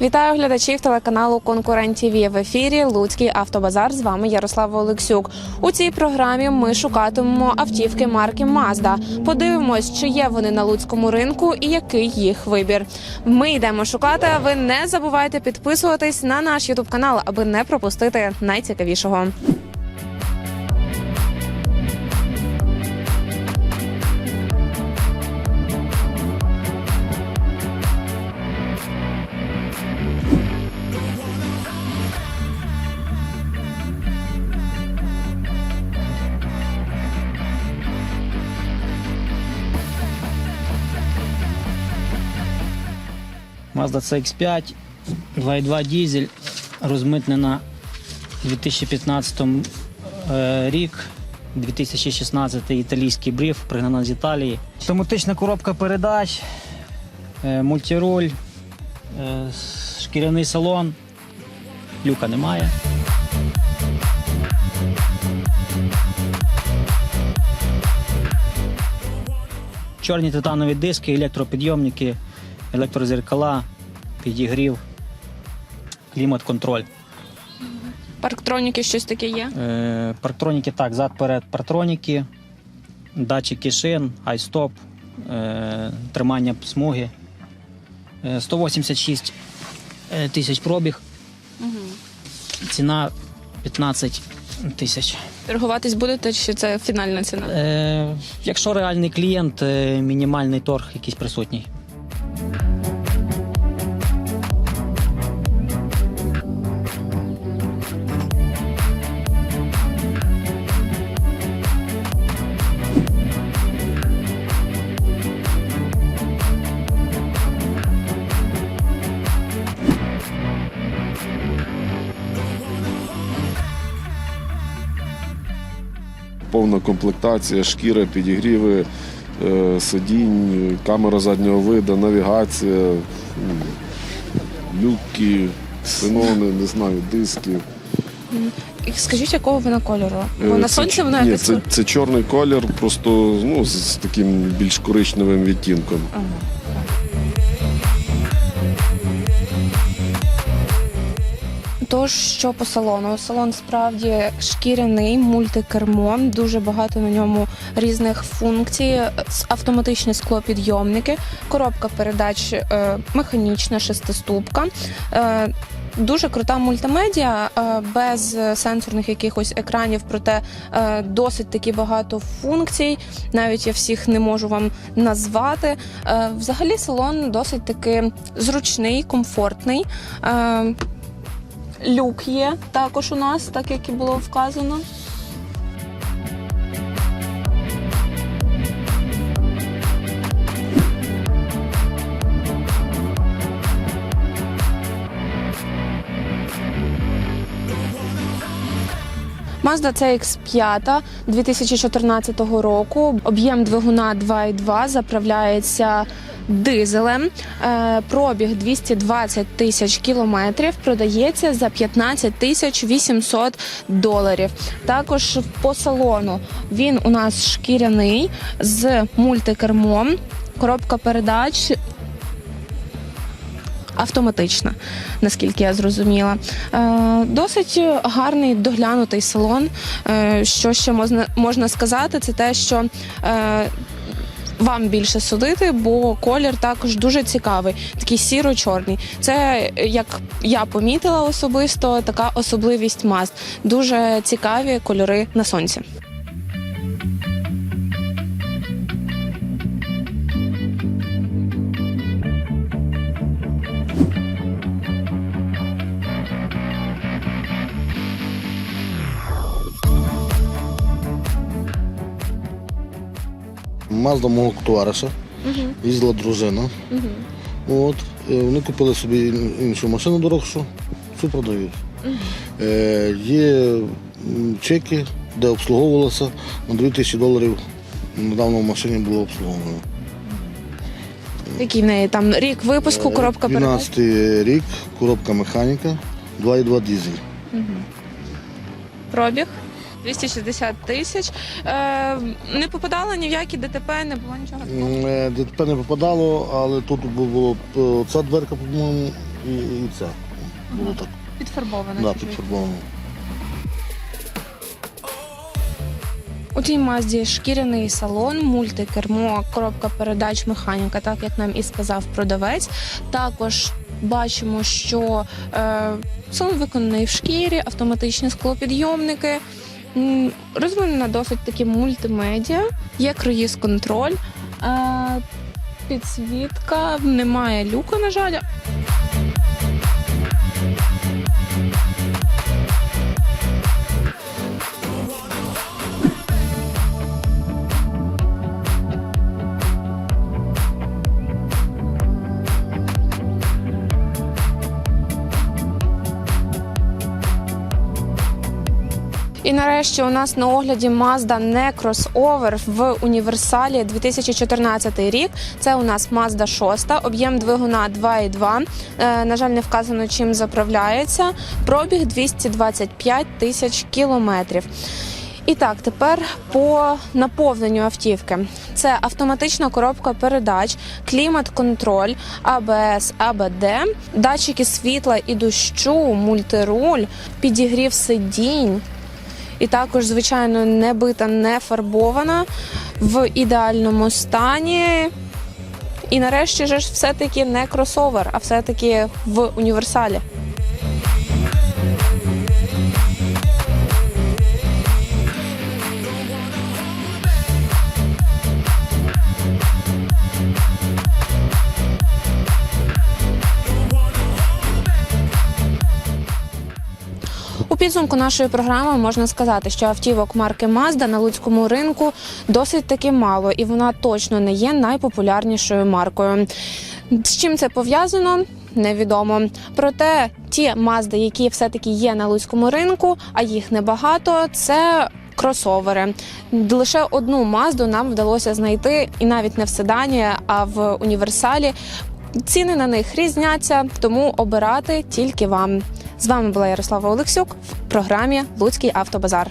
Вітаю глядачів телеканалу Конкурент ТВ. в ефірі Луцький автобазар. З вами Ярослава Олексюк. У цій програмі ми шукатимемо автівки марки Мазда. Подивимось, чи є вони на луцькому ринку і який їх вибір. Ми йдемо шукати. А ви не забувайте підписуватись на наш Ютуб канал, аби не пропустити найцікавішого. Mazda CX5, 2.2 дізель, розмитнена 2015 е, рік, 2016 італійський бриф, пригнана з Італії. Автоматична коробка передач, е, мультируль, е, шкіряний салон, люка немає. Чорні титанові диски, електропідйомники, електрозеркала, підігрів, клімат-контроль. Парктроніки щось таке є. Е, парктроніки так, зад перед парктроніки, датчики шин, айстоп, е, тримання смуги. Е, 186 е, тисяч пробіг. Ціна 15 тисяч. Торгуватись будете, чи це фінальна ціна? Е, якщо реальний клієнт, е, мінімальний торг якийсь присутній. Повна комплектація, шкіра, підігріви, е, сидінь, камера заднього виду, навігація, люки, синони, не знаю, диски. І скажіть, якого вона кольору? Бо Е, на сонці вона Ні, це, це чорний колір, просто ну, з, таким більш коричневим відтінком. Тож, що по салону? Салон справді шкіряний, мультикермо, дуже багато на ньому різних функцій, автоматичні склопідйомники, коробка передач е, механічна, шестиступка. Е, Дуже крута мультимедіа е, без сенсорних якихось екранів, проте досить таки багато функцій. Навіть я всіх не можу вам назвати. Взагалі салон досить таки зручний, комфортний. Люк є також у нас, так як і було вказано. Mazda CX-5 2014 року. Об'єм двигуна 2.2 заправляється дизелем. Е, Пробіг 220 тисяч кілометрів. Продається за 15 тисяч 800 доларів. Також по салону він у нас шкіряний з мультикермом. Коробка передач автоматична, наскільки я зрозуміла. Е, досить гарний доглянутий салон. Е, що ще можна, сказати, це те, що вам більше судити, бо колір також дуже цікавий, такий сіро-чорний. Це як я помітила особисто, така особливість маст. Дуже цікаві кольори на сонці. Мазда мого товариша, їздила дружина. От, е, вони купили собі іншу машину дорогшу, цю продають. Е, є чеки, де обслуговувалося на 2000 доларів. Недавно в машині було обслуговано. Який в неї там рік випуску, коробка передач? 12 рік, коробка механіка, 2,2 дізель. Пробіг 260 тисяч. Е, не попадала ні в які ДТП, не було нічого. Е, ДТП не попадало, але тут було е, ця дверка, по-моєму, і, і це. Було так. Підфарбована. Да, підфарбовано. У цій мазді шкіряний салон, мультикермо, коробка передач, механіка, так як нам і сказав продавець. Також бачимо, що е, салон виконаний в шкірі, автоматичні склопідйомники. Розвинена досить таки мультимедіа, є круїз контроль, е, підсвітка, немає люка, на жаль. І нарешті у нас на огляді Mazda кросовер в універсалі 2014 рік. Це у нас Mazda 6, об'єм двигуна 2,2. Е, на жаль, не вказано, чим заправляється. Пробіг 225 тисяч кілометрів. І так, тепер по наповненню автівки. Це автоматична коробка передач, клімат-контроль, АБС, АБД, датчики світла і дощу, мультируль, підігрів сидінь. І також, звичайно, не бита, не фарбована в ідеальному стані. І нарешті ж все-таки не кросовер, а все-таки в універсалі. Підсумку нашої програми можна сказати, що автівок марки Mazda на луцькому ринку досить таки мало, і вона точно не є найпопулярнішою маркою. З чим це пов'язано? Невідомо. Проте ті Mazda, які все-таки є на луцькому ринку, а їх небагато, це кросовери. Лише одну Mazda нам вдалося знайти, і навіть не в седані, а в універсалі. Ціни на них різняться, тому обирати тільки вам. З вами була Ярослава Олексюк в програмі Луцький автобазар.